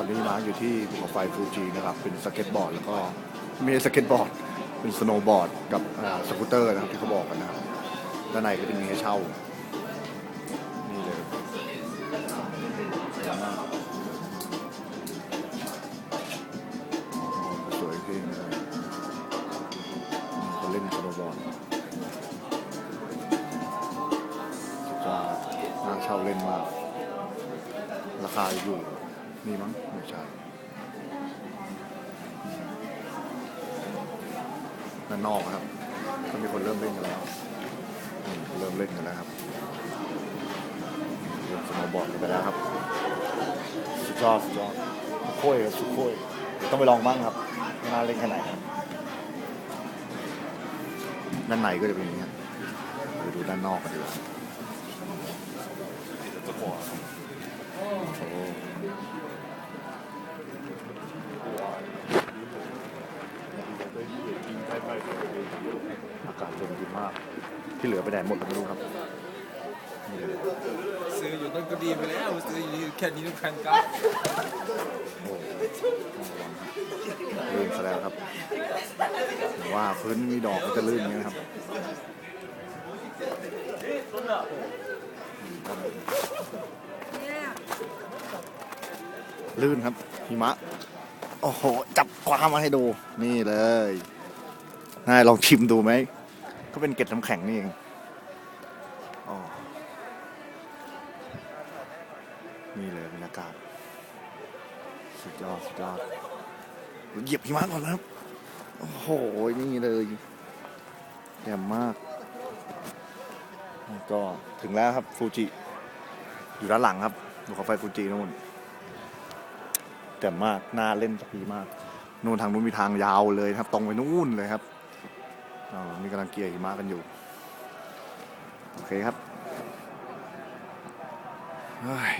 ตอนนี้มาอยู่ที่ภูเขาไฟฟูจินะครับ เป็นสเก็ตบอร์ดแล้วก็ม่ใช่สเก็ตบอร์ด เป็นสโนว์บอร์ดกับสกูตเตอร์นะครับที่เขาบอกกันนะครับด้านในก็จะมีให้เช่า นี่เลยสวยมาสวยจริงเลยเขาเล่นสโนว์บอร์ดสุดยอดน่าเช่าเล่นมาก ราคาอยู่ นี่มั้งไม่ใช่ด้านนอกครับ ก็มีคนเริ่มเล่นกันแล้วเริ่มเล่นกันแล้วครับเริ่มสโนว์บอร์ดกันไปแล้วครับ สุดยอดสุดยอดสุโค้ยครับสุดโค้ยต้องไปลองบ้างครับไม่น่าเล่นแค่ไหนครับด้านในก็จะเป็นอย่างนี้ครับไปดูด้านนอกกันดีกว่า โอ้โหอากาศเย็นดีมาก ที่เหลือไปไหนหมดไม่รู้ครับนี่เลยซื้ออยู่ต้นก็ดีไปแล้ว ซื้ออยู่แค่นี้ทุกคันก็โอ้ลื่นซะแล้วครับเห็นว่าพื้นไม่มีดอกก็จะลื่นอย่างนี้นะครับลื่นครับหิมะ โอ้โห จับกวามาให้ดู นี่เลยนายลองชิมดูไหม ก็เป็นเกล็ดน้ำแข็งนี่เองอ๋อนี่เลยบรรยากาศ สุดยอด สุดยอดเหยียบหิมะก่อนนะครับ โอ้โห นี่เลยแจ่มมาก ก็ถึงแล้วครับฟูจิ อยู่ด้านหลังครับดูเขาไฟฟูจินู่นแจ่มมากน่าเล่นสกีมาก นู่นทางนู้นมีทางยาวเลยครับ ตรงไปนู่นเลยครับ มีกำลังเกียร์หิมะกันอยู่ โอเคครับเฮ้ย